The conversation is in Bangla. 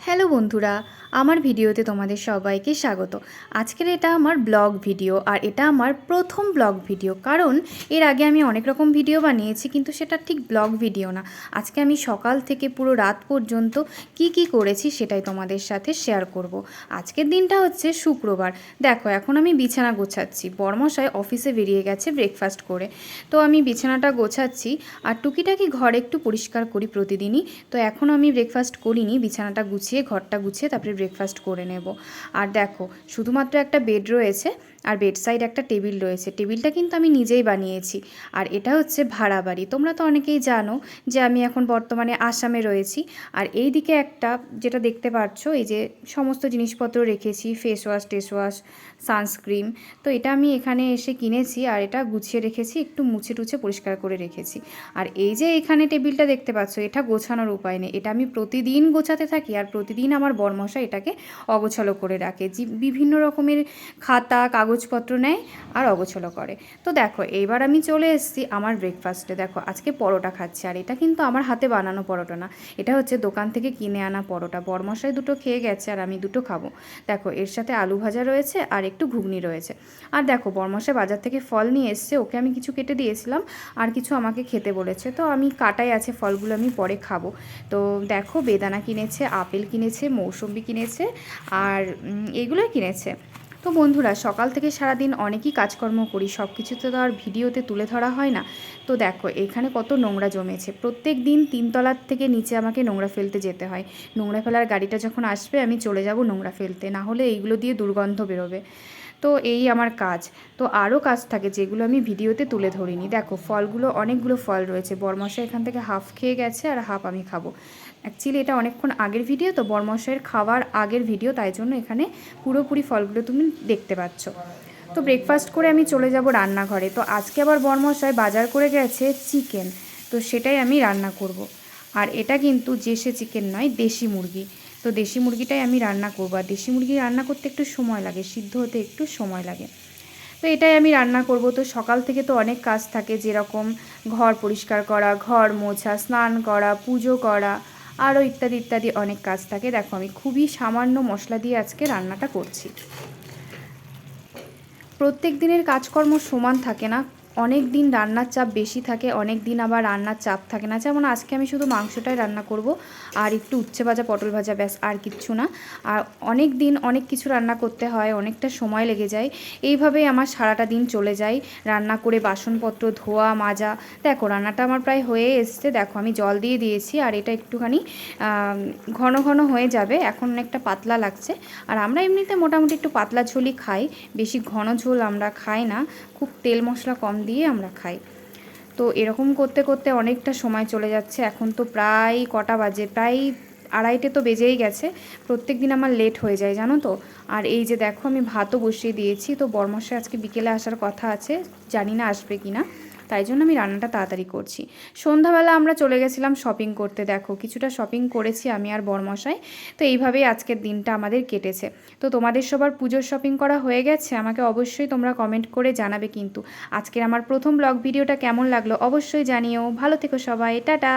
হ্যালো বন্ধুরা আমার ভিডিওতে তোমাদের সবাইকে স্বাগত। আজকের এটা আমার ব্লগ ভিডিও আর এটা আমার প্রথম ব্লগ ভিডিও। কারণ এর আগে আমি অনেক রকম ভিডিও বানিয়েছি, কিন্তু সেটা ঠিক ব্লগ ভিডিও না। আজকে আমি সকাল থেকে পুরো রাত পর্যন্ত কি কি করেছি সেটাই তোমাদের সাথে শেয়ার করব। আজকের দিনটা হচ্ছে শুক্রবার। দেখো, এখন আমি বিছানা গোছাচ্ছি। বর্মশায় অফিসে বেরিয়ে গেছে ব্রেকফাস্ট করে। তো আমি বিছানাটা গোছাচ্ছি আর টুকিটাকি ঘর একটু পরিষ্কার করি প্রতিদিনই। তো এখন আমি ব্রেকফাস্ট করিনি, বিছানাটা গুছিয়ে, ঘরটা গুছিয়ে, তারপরে ব্রেকফাস্ট করে নেব। আর দেখো, শুধুমাত্র একটা বেড রয়েছে আর বেড সাইড একটা টেবিল রয়েছে। টেবিলটা কিন্তু আমি নিজেই বানিয়েছি। আর এটা হচ্ছে ভাড়া বাড়ি। তোমরা তো অনেকেই জানো যে আমি এখন বর্তমানে আসামে রয়েছি। আর এই দিকে একটা যেটা দেখতে পাচ্ছ, এই যে সমস্ত জিনিসপত্র রেখেছি ফেস ওয়াশ টেস ওয়াশ সানস্ক্রিন তো এটা আমি এখানে এসে কিনেছি আর এটা গুছিয়ে রেখেছি, একটু মুছে টুছে পরিষ্কার করে রেখেছি। আর এই যে এখানে টেবিলটা দেখতে পাচ্ছ, এটা গোছানোর উপায় নেই। এটা আমি প্রতিদিন গোছাতে থাকি আর প্রতিদিন আমার বরমশা এটাকে অগোছালো করে রাখে। বিভিন্ন রকমের খাতা, কাগজপত্র নেয় আর অগোছালো করে। তো দেখো, এইবার আমি চলে এসেছি আমার ব্রেকফাস্টে দেখো, আজকে পরোটা খাচ্ছি আর এটা কিন্তু আমার হাতে বানানো পরোটা না। এটা হচ্ছে দোকান থেকে কিনে আনা পরোটা। বরমশাই দুটো খেয়ে গেছে আর আমি দুটো খাব। দেখো, এর সাথে আলু ভাজা রয়েছে আর একটু ঘুগনি রয়েছে। আর দেখো, বরমশাই বাজার থেকে ফল নিয়ে এসছে। ওকে আমি কিছু কেটে দিয়েছিলাম আর কিছু আমাকে খেতে বলেছে। তো আমি কাটাই আছে ফলগুলো, আমি পরে খাব। তো দেখো, বেদানা কিনেছে, আপেল কিনেছে, মৌসম্বি কিনেছে আর এগুলোই কিনেছে। তো বন্ধুরা, সকাল থেকে সারাদিন অনেকই কাজকর্ম করি সব কিছু তো আর ভিডিওতে তুলে ধরা হয় না। তো দেখো, এখানে কত নোংরা জমেছে। প্রত্যেক দিন তিনতলার থেকে নিচে আমাকে নোংরা ফেলতে যেতে হয়। নোংরা ফেলার গাড়িটা যখন আসবে, আমি চলে যাব নোংরা ফেলতে। না হলে এইগুলো দিয়ে দুর্গন্ধ বেরোবে। তো এই আমার কাজ। তো আরও কাজ থাকে যেগুলো আমি ভিডিওতে তুলে ধরিনি। দেখো, ফলগুলো, অনেকগুলো ফল রয়েছে। বরমশা এখান থেকে হাফ খেয়ে গেছে আর হাফ আমি খাব। অ্যাকচুয়ালি এটা অনেকক্ষণ আগের ভিডিও, তো বরমশাইয়ের খাওয়ার আগের ভিডিও, তাই জন্য এখানে পুরোপুরি ফলগুলো তুমি দেখতে পাচ্ছ। তো ব্রেকফাস্ট করে আমি চলে যাব রান্নাঘরে। তো আজকে আবার বরমশাই বাজার করে গেছে চিকেন তো সেটাই আমি রান্না করব। আর এটা কিন্তু জেসে চিকেন নয়, দেশি মুরগি। তো দেশি মুরগিটাই আমি রান্না করব। আর দেশি মুরগি রান্না করতে একটু সময় লাগে, সিদ্ধ হতে একটু সময় লাগে। তো এটাই আমি রান্না করব। তো সকাল থেকে তো অনেক কাজ থাকে, যেরকম ঘর পরিষ্কার করা, ঘর মোছা, স্নান করা, পুজো করা, আরও ইত্যাদি ইত্যাদি অনেক কাজ থাকে। দেখো, আমি খুবই সামান্য মশলা দিয়ে আজকে রান্নাটা করছি। প্রত্যেক দিনের কাজকর্ম সমান থাকে না অনেক দিন রান্নার চাপ বেশি থাকে, অনেক দিন আবার রান্নার চাপ থাকে না। যেমন আজকে আমি শুধু মাংসটাই রান্না করব, আর একটু উচ্ছে ভাজা, পটল ভাজা, ব্যাস, আর কিচ্ছু না। আর অনেক দিন অনেক কিছু রান্না করতে হয়, অনেকটা সময় লেগে যায়। এইভাবেই আমার সারাটা দিন চলে যায়। রান্না করে বাসনপত্র ধোয়া, মাজা, দেখো রান্নাটা আমার প্রায় হয়ে এসছে। দেখো আমি জল দিয়ে দিয়েছি, আর এটা একটুখানি ঘন ঘন হয়ে যাবে। এখন অনেকটা পাতলা লাগছে। আর আমরা এমনিতে মোটামুটি একটু পাতলা ঝোলই খাই। বেশি ঘন ঝোল আমরা খাই না। খুব তেল মশলা কম দিয়ে আমরা খাই। তো এরকম করতে করতে অনেকটা সময় চলে যাচ্ছে। এখন তো প্রায় কটা বাজে, প্রায় আড়াইটে তো বেজেই গেছে। প্রত্যেক দিন আমার লেট হয়ে যায়, জানো তো? আর এই যে দেখো, আমি ভাতও বসিয়ে দিয়েছি। তো বর্মশে আজকে বিকেলে আসার কথা আছে, জানি না আসবে কি না তাই জন্য আমি রান্নাটা তাড়াতাড়ি করছি। সন্ধ্যাবেলা আমরা চলে গেছিলাম শপিং করতে, দেখো কিছুটা শপিং করেছি আমি আর বরমশাই। তো এইভাবেই আজকের দিনটা আমাদের কেটেছে। তো তোমাদের সবার পুজোর শপিং করা হয়ে গেছে? আমাকে অবশ্যই তোমরা কমেন্ট করে জানাবে কিন্তু। আজকের আমার প্রথম ব্লগ ভিডিওটা কেমন লাগল অবশ্যই জানিও। ভালো থেকো সবাই, টাটা!